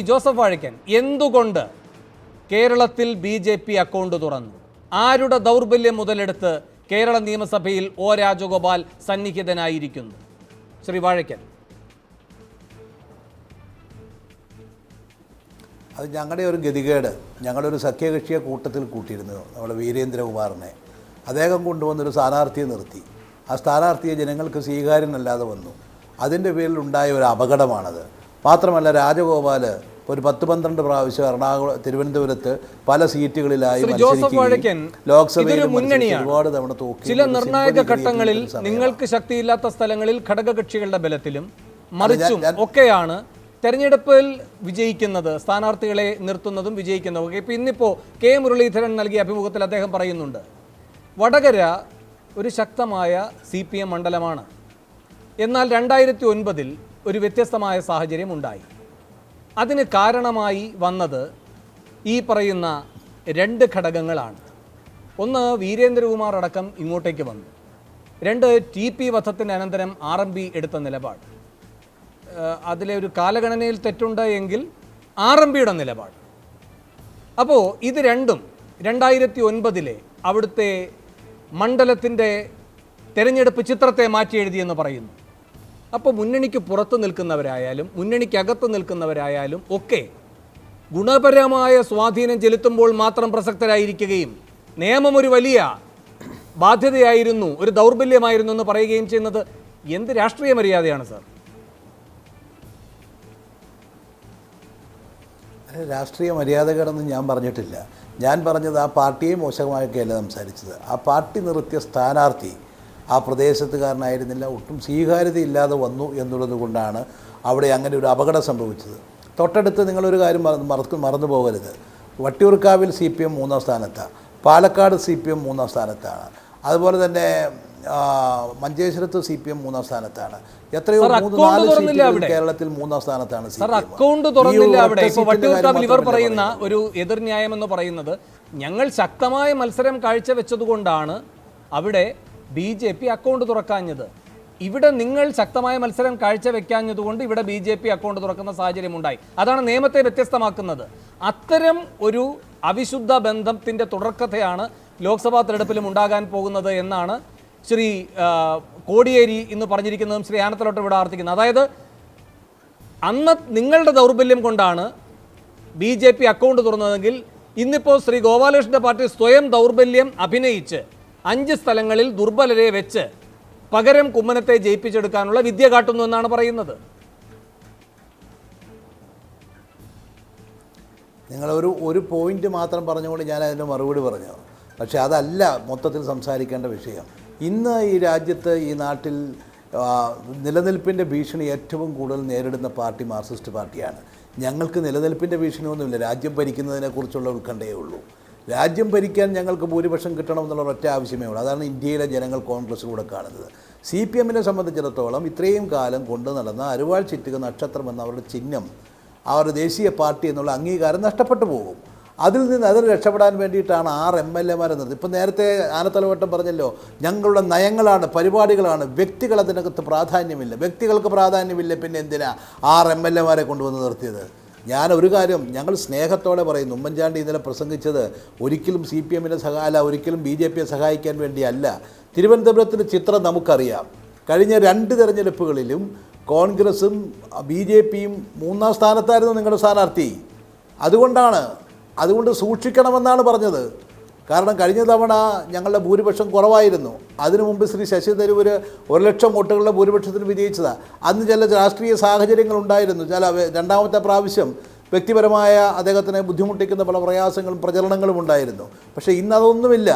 Joseph Vazhakkan എന്തുകൊണ്ട് കേരളത്തിൽ B J P account തുറന്നു? ആരുടെ ദൗർബല്യം മുതലെടുത്ത് കേരള നിയമസഭയിൽ ഒ രാജഗോപാൽ സന്നിഹിതനായിരിക്കുന്നു? ശ്രീ വാഴയ്ക്കൻ. അത് ഞങ്ങളുടെ ഒരു ഗതികേട്. ഞങ്ങളുടെ ഒരു സഖ്യകക്ഷിയെ കൂട്ടത്തിൽ കൂട്ടിയിരുന്നു നമ്മുടെ വീരേന്ദ്രകുമാറിനെ. അദ്ദേഹം കൊണ്ടുവന്നൊരു സ്ഥാനാർത്ഥിയെ നിർത്തി. ആ സ്ഥാനാർത്ഥിയെ ജനങ്ങൾക്ക് സ്വീകാര്യനല്ലാതെ വന്നു. അതിന്റെ പേരിൽ ഉണ്ടായ ഒരു അപകടമാണത്. മാത്രമല്ല രാജഗോപാൽ ഒരു പത്ത് പന്ത്രണ്ട് പ്രാവശ്യം എറണാകുളം തിരുവനന്തപുരത്ത് പല സീറ്റുകളിലായി ലോക്സഭയിൽ ഒരുപാട് തവണ തോക്കി ചില നിർണായക ഘട്ടങ്ങളിൽ നിങ്ങൾക്ക് ശക്തിയില്ലാത്ത സ്ഥലങ്ങളിൽ ഘടകകക്ഷികളുടെ ബലത്തിലും മറിച്ചും ഒക്കെയാണ് തെരഞ്ഞെടുപ്പിൽ വിജയിക്കുന്നത് സ്ഥാനാർത്ഥികളെ നിർത്തുന്നതും വിജയിക്കുന്നതും ഒക്കെ. ഇപ്പൊ ഇന്നിപ്പോ കെ മുരളീധരൻ നൽകിയ അഭിമുഖത്തിൽ അദ്ദേഹം പറയുന്നുണ്ട് വടകര ഒരു ശക്തമായ സി പി എം മണ്ഡലമാണ്. എന്നാൽ രണ്ടായിരത്തി ഒൻപതിൽ ഒരു വ്യത്യസ്തമായ സാഹചര്യം ഉണ്ടായി. അതിന് കാരണമായി വന്നത് ഈ പറയുന്ന രണ്ട് ഘടകങ്ങളാണ്. ഒന്ന് വീരേന്ദ്രകുമാർ അടക്കം ഇങ്ങോട്ടേക്ക് വന്നു. രണ്ട് ടി പി വധത്തിന് അനന്തരം ആർ എം പി എടുത്ത നിലപാട്. അതിലെ ഒരു കാലഗണനയിൽ തെറ്റുണ്ട് എങ്കിൽ ആർ എം പിയുടെ നിലപാട്. അപ്പോൾ ഇത് രണ്ടും രണ്ടായിരത്തി ഒൻപതിലെ അവിടുത്തെ മണ്ഡലത്തിന്റെ തെരഞ്ഞെടുപ്പ് ചിത്രത്തെ മാറ്റി എഴുതിയെന്ന് പറയുന്നു. അപ്പോൾ മുന്നണിക്ക് പുറത്ത് നിൽക്കുന്നവരായാലും മുന്നണിക്കകത്ത് നിൽക്കുന്നവരായാലും ഒക്കെ ഗുണപരമായ സ്വാധീനം ചെലുത്തുമ്പോൾ മാത്രം പ്രസക്തരായിരിക്കുകയും നിയമം ഒരു വലിയ ബാധ്യതയായിരുന്നു ഒരു ദൗർബല്യമായിരുന്നു എന്ന് പറയുകയും ചെയ്യുന്നത് എന്ത് രാഷ്ട്രീയ മര്യാദയാണ് സാർ? രാഷ്ട്രീയ മര്യാദകളൊന്നും ഞാൻ പറഞ്ഞിട്ടില്ല. ഞാൻ പറഞ്ഞത് ആ പാർട്ടിയെ മോശമായൊക്കെയല്ല സംസാരിച്ചത്. ആ പാർട്ടി നിർത്തിയ സ്ഥാനാർത്ഥി ആ പ്രദേശത്തുകാരനായിരുന്നില്ല. ഒട്ടും സ്വീകാര്യതയില്ലാതെ വന്നു എന്നുള്ളത് കൊണ്ടാണ് അവിടെ അങ്ങനെ ഒരു അപകടം സംഭവിച്ചത്. തൊട്ടടുത്ത് നിങ്ങളൊരു കാര്യം മറന്ന് മറന്നു പോകരുത്. വട്ടിയൂർക്കാവിൽ സി പി എം മൂന്നാം സ്ഥാനത്താണ് പാലക്കാട് സി പി എം മൂന്നാം സ്ഥാനത്താണ്. അതുപോലെ തന്നെ മഞ്ചേശ്വരത്ത് സി പി എം മൂന്നാം സ്ഥാനത്താണ്. എത്രയോ മൂന്ന് നാല് അവിടെ. കേരളത്തിൽ മൂന്നാം സ്ഥാനത്താണ് അക്കൗണ്ട് തുറന്നില്ല അവിടെ. വട്ടിയൂർക്കാവിൽ ഇവർ പറയുന്ന ഒരു ഒരു എതിർന്യായം എന്ന് പറയുന്നത് ഞങ്ങൾ ശക്തമായ മത്സരം കാഴ്ചവെച്ചതുകൊണ്ടാണ് അവിടെ ബി ജെ പി അക്കൗണ്ട് തുറക്കാഞ്ഞത്. ഇവിടെ നിങ്ങൾ ശക്തമായ മത്സരം കാഴ്ചവെക്കാഞ്ഞതുകൊണ്ട് ഇവിടെ ബി ജെ പി അക്കൗണ്ട് തുറക്കുന്ന സാഹചര്യം ഉണ്ടായി അതാണ് നിയമത്തെ വ്യത്യസ്തമാക്കുന്നത്. അത്തരം ഒരു അവിശുദ്ധ ബന്ധത്തിന്റെ തുടർക്കഥയാണ് ലോക്സഭാ തെരഞ്ഞെടുപ്പിലും ഉണ്ടാകാൻ പോകുന്നത് എന്നാണ് ശ്രീ കോടിയേരി ഇന്ന് പറഞ്ഞിരിക്കുന്നതും ശ്രീ ആനത്തലോട്ട് ഇവിടെ ആവർത്തിക്കുന്നത്. അതായത് അന്ന് നിങ്ങളുടെ ദൗർബല്യം കൊണ്ടാണ് ബി ജെ പി അക്കൗണ്ട് തുറന്നതെങ്കിൽ ഇന്നിപ്പോൾ ശ്രീ ഗോപാലകൃഷ്ണന്റെ പാർട്ടി സ്വയം ദൗർബല്യം അഭിനയിച്ച് അഞ്ച് സ്ഥലങ്ങളിൽ ദുർബലരെ വെച്ച് പകരം കുമ്മനത്തെ ജയിപ്പിച്ചെടുക്കാനുള്ള വിദ്യ കാട്ടുന്നു എന്നാണ് പറയുന്നത്. നിങ്ങൾ ഒരു ഒരു പോയിന്റ് മാത്രം പറഞ്ഞുകൊണ്ട് ഞാൻ അതിന്റെ മറുപടി പറഞ്ഞു. പക്ഷേ അതല്ല മൊത്തത്തിൽ സംസാരിക്കേണ്ട വിഷയം. ഇന്ന് ഈ രാജ്യത്ത് ഈ നാട്ടിൽ നിലനിൽപ്പിന്റെ ഭീഷണി ഏറ്റവും കൂടുതൽ നേരിടുന്ന പാർട്ടി മാർക്സിസ്റ്റ് പാർട്ടിയാണ്. ഞങ്ങൾക്ക് നിലനിൽപ്പിന്റെ ഭീഷണിയൊന്നുമില്ല. രാജ്യം ഭരിക്കുന്നതിനെക്കുറിച്ചുള്ള ഉത്കണ്ഠയേ ഉള്ളൂ. രാജ്യം ഭരിക്കാൻ ഞങ്ങൾക്ക് ഭൂരിപക്ഷം കിട്ടണം എന്നുള്ള ഒറ്റ ആവശ്യമേ ഉള്ളൂ. അതാണ് ഇന്ത്യയിലെ ജനങ്ങൾ കോൺഗ്രസ്സിലൂടെ കാണുന്നത്. സി പി എമ്മിനെ സംബന്ധിച്ചിടത്തോളം ഇത്രയും കാലം കൊണ്ടു നടന്ന അരുവാൾ ചിറ്റുക നക്ഷത്രം എന്ന അവരുടെ ചിഹ്നം അവർ ദേശീയ പാർട്ടി എന്നുള്ള അംഗീകാരം നഷ്ടപ്പെട്ടു പോകും. അതിൽ നിന്ന് അതിൽ രക്ഷപ്പെടാൻ വേണ്ടിയിട്ടാണ് ആറ് എം എൽ എമാരെ നിർത്തി ഇപ്പം നേരത്തെ ആനത്തലവട്ടം പറഞ്ഞല്ലോ ഞങ്ങളുടെ നയങ്ങളാണ് പരിപാടികളാണ് വ്യക്തികൾ അതിനകത്ത് പ്രാധാന്യമില്ല. വ്യക്തികൾക്ക് പ്രാധാന്യമില്ല പിന്നെ എന്തിനാ ആറ് എം എൽ എമാരെ കൊണ്ടുവന്ന് നിർത്തിയത്? ഞാൻ ഒരു കാര്യം ഞങ്ങൾ സ്നേഹത്തോടെ പറയുന്നു. ഉമ്മൻചാണ്ടി ഇന്നലെ പ്രസംഗിച്ചത് ഒരിക്കലും സി പി എമ്മിനെ സഹായ ഒരിക്കലും ബി ജെ പിയെ സഹായിക്കാൻ വേണ്ടിയല്ല. തിരുവനന്തപുരത്തിന്റെ ചിത്രം നമുക്കറിയാം. കഴിഞ്ഞ രണ്ട് തെരഞ്ഞെടുപ്പുകളിലും കോൺഗ്രസും ബി ജെ പിയും മൂന്നാം സ്ഥാനത്തായിരുന്നു നിങ്ങളുടെ സ്ഥാനാർത്ഥി. അതുകൊണ്ടാണ് അതുകൊണ്ട് സൂക്ഷിക്കണമെന്നാണ് പറഞ്ഞത്. കാരണം കഴിഞ്ഞ തവണ ഞങ്ങളുടെ ഭൂരിപക്ഷം കുറവായിരുന്നു. അതിനു മുമ്പ് ശ്രീ ശശി തരൂർ ഒരു ലക്ഷം വോട്ടുകളുടെ ഭൂരിപക്ഷത്തിന് വിജയിച്ചതാണ് അന്ന് ചില രാഷ്ട്രീയ സാഹചര്യങ്ങൾ ഉണ്ടായിരുന്നു. ചില രണ്ടാമത്തെ പ്രാവശ്യം വ്യക്തിപരമായ അദ്ദേഹത്തിനെ ബുദ്ധിമുട്ടിക്കുന്ന പല പ്രയാസങ്ങളും പ്രചരണങ്ങളും ഉണ്ടായിരുന്നു. പക്ഷേ ഇന്നതൊന്നുമില്ല.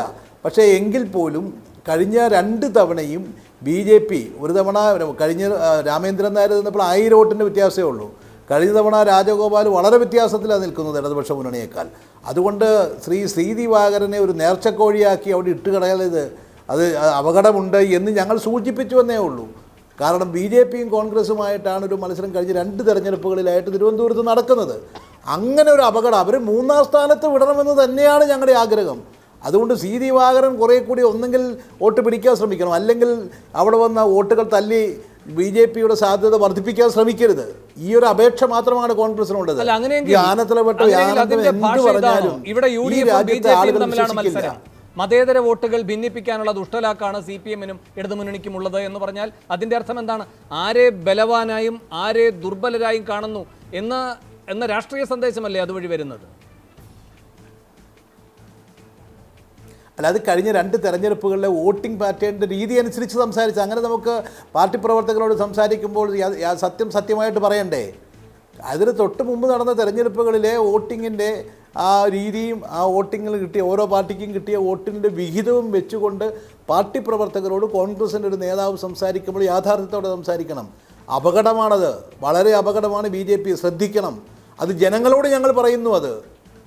പക്ഷേ എങ്കിൽ പോലും കഴിഞ്ഞ രണ്ട് തവണയും ബി ജെ പി ഒരു തവണ കഴിഞ്ഞ രാമേന്ദ്രൻ നായർ നിന്നപ്പോൾ ആയിരം വോട്ടിന്റെ വ്യത്യാസമേ ഉള്ളൂ. കഴിഞ്ഞ തവണ രാജഗോപാൽ വളരെ വ്യത്യാസത്തിലാണ് നിൽക്കുന്നത് ഇടതുപക്ഷ മുന്നണിയേക്കാൾ. അതുകൊണ്ട് ശ്രീ ശ്രീദിവാകരനെ ഒരു നേർച്ചക്കോഴിയാക്കി അവിടെ ഇട്ട് കളയരുത്. അത് അപകടമുണ്ട് എന്ന് ഞങ്ങൾ സൂചിപ്പിച്ചു എന്നേ ഉള്ളൂ. കാരണം ബി ജെ പിയും കോൺഗ്രസുമായിട്ടാണ് ഒരു മത്സരം കഴിഞ്ഞ് രണ്ട് തെരഞ്ഞെടുപ്പുകളിലായിട്ട് തിരുവനന്തപുരത്ത് നടക്കുന്നത്. അങ്ങനെ ഒരു അപകടം അവർ മൂന്നാം സ്ഥാനത്ത് വിടണമെന്ന് തന്നെയാണ് ഞങ്ങളുടെ ആഗ്രഹം. അതുകൊണ്ട് സി ദിവാകരൻ കുറേ കൂടി ഒന്നെങ്കിൽ വോട്ട് പിടിക്കാൻ ശ്രമിക്കണം. അല്ലെങ്കിൽ അവിടെ വന്ന വോട്ടുകൾ തല്ലി ബി ജെ പിയുടെ സാധ്യത വർദ്ധിപ്പിക്കാൻ ശ്രമിക്കരുത്. ഈ ഒരു അപേക്ഷ മാത്രമാണ് കോൺഗ്രസിനുള്ളത് ഇവിടെ യു ഡി ഈ ബി ജെ പിയും തമ്മിലാണ് മത്സരം. മതേതര വോട്ടുകൾ ഭിന്നിപ്പിക്കാനുള്ള ദുഷ്ടലാക്കാണ് സി പി എമ്മിനും ഇടതുമുന്നണിക്കുമുള്ളത് എന്ന് പറഞ്ഞാൽ അതിന്റെ അർത്ഥം എന്താണ്? ആരെ ബലവാനായും ആരെ ദുർബലരായും കാണുന്നു എന്ന എന്ന രാഷ്ട്രീയ സന്ദേശമല്ലേ അതുവഴി വരുന്നത്? അല്ല അത് കഴിഞ്ഞ രണ്ട് തെരഞ്ഞെടുപ്പുകളിലെ വോട്ടിംഗ് പാറ്റേണിന്റെ രീതി അനുസരിച്ച് സംസാരിച്ച് അങ്ങനെ നമുക്ക് പാർട്ടി പ്രവർത്തകരോട് സംസാരിക്കുമ്പോൾ സത്യം സത്യമായിട്ട് പറയണ്ടേ? അതിന് തൊട്ട് മുമ്പ് നടന്ന തെരഞ്ഞെടുപ്പുകളിലെ വോട്ടിങ്ങിന്റെ ആ രീതിയും ആ വോട്ടിങ്ങിൽ കിട്ടിയ ഓരോ പാർട്ടിക്കും കിട്ടിയ വോട്ടിന്റെ വിഹിതവും വെച്ചുകൊണ്ട് പാർട്ടി പ്രവർത്തകരോട് കോൺഗ്രസിന്റെ ഒരു നേതാവ് സംസാരിക്കുമ്പോൾ യാഥാർത്ഥ്യത്തോടെ സംസാരിക്കണം. അപകടമാണത്. വളരെ അപകടമാണ് ബി ജെ പി. ശ്രദ്ധിക്കണം. അത് ജനങ്ങളോട് ഞങ്ങൾ പറയുന്നു അത്.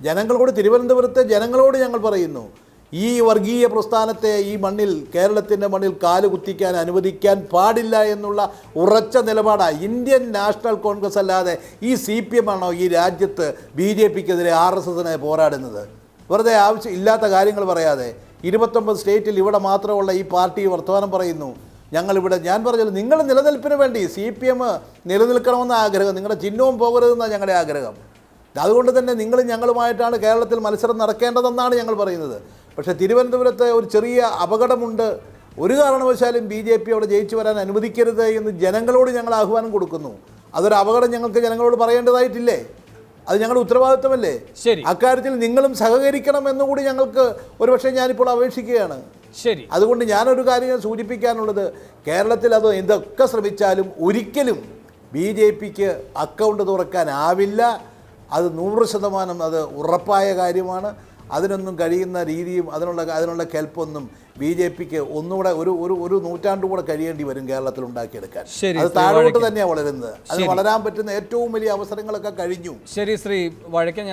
ജനങ്ങളോട് തിരുവനന്തപുരത്തെ ജനങ്ങളോട് ഞങ്ങൾ പറയുന്നു. ഈ വർഗീയ പ്രസ്ഥാനത്തെ ഈ മണ്ണിൽ കേരളത്തിന്റെ മണ്ണിൽ കാൽ കുത്തിക്കാൻ അനുവദിക്കാൻ പാടില്ല എന്നുള്ള ഉറച്ച നിലപാടാണ് ഇന്ത്യൻ നാഷണൽ കോൺഗ്രസ് അല്ലാതെ ഈ സി പി എം ആണോ ഈ രാജ്യത്ത് ബി ജെ പിക്കെതിരെ ആർ എസ് എസിനെ പോരാടുന്നത്? വെറുതെ ആവശ്യം ഇല്ലാത്ത കാര്യങ്ങൾ പറയാതെ. ഇരുപത്തൊമ്പത് സ്റ്റേറ്റിൽ ഇവിടെ മാത്രമുള്ള ഈ പാർട്ടി വർത്തമാനം പറയുന്നു. ഞങ്ങളിവിടെ ഞാൻ പറഞ്ഞല്ലോ നിങ്ങൾ നിലനിൽപ്പിന് വേണ്ടി സി പി എം നിലനിൽക്കണമെന്ന ആഗ്രഹം നിങ്ങളുടെ ചിഹ്നവും പോകരുതെന്നാണ് ഞങ്ങളുടെ ആഗ്രഹം. അതുകൊണ്ട് തന്നെ നിങ്ങൾ ഞങ്ങളുമായിട്ടാണ് കേരളത്തിൽ മത്സരം നടക്കേണ്ടതെന്നാണ് ഞങ്ങൾ പറയുന്നത്. പക്ഷേ തിരുവനന്തപുരത്ത് ഒരു ചെറിയ അപകടമുണ്ട്. ഒരു കാരണവശാലും ബി ജെ പി അവിടെ ജയിച്ചു വരാൻ അനുവദിക്കരുത് എന്ന് ജനങ്ങളോട് ഞങ്ങൾ ആഹ്വാനം കൊടുക്കുന്നു. അതൊരു അപകടം ഞങ്ങൾക്ക് ജനങ്ങളോട് പറയേണ്ടതായിട്ടില്ലേ? അത് ഞങ്ങളുടെ ഉത്തരവാദിത്വമല്ലേ ശരി. അക്കാര്യത്തിൽ നിങ്ങളും സഹകരിക്കണം എന്നുകൂടി ഞങ്ങൾക്ക് ഒരുപക്ഷെ ഞാനിപ്പോൾ അപേക്ഷിക്കുകയാണ്. ശരി. അതുകൊണ്ട് ഞാനൊരു കാര്യം സൂചിപ്പിക്കാനുള്ളത്. കേരളത്തിൽ അത് എന്തൊക്കെ ശ്രമിച്ചാലും ഒരിക്കലും ബി ജെ പിക്ക് അക്കൗണ്ട് തുറക്കാനാവില്ല. അത് നൂറ് ശതമാനം അത് ഉറപ്പായ കാര്യമാണ്. അതിനൊന്നും കഴിയുന്ന രീതിയും അതിനുള്ള അതിനുള്ള കെൽപ്പൊന്നും ബി ജെ പിക്ക് ഒന്നുകൂടെ ഒരു ഒരു ഒരു നൂറ്റാണ്ട് കൂടെ കഴിയേണ്ടി വരും കേരളത്തിൽ ഉണ്ടാക്കിയെടുക്കാൻ. അത് താഴോട്ട് തന്നെയാണ് വളരുന്നത്. അത് വളരാൻ പറ്റുന്ന ഏറ്റവും വലിയ അവസരങ്ങളൊക്കെ കഴിഞ്ഞു. ശരി ശ്രീ വഴക്കൻ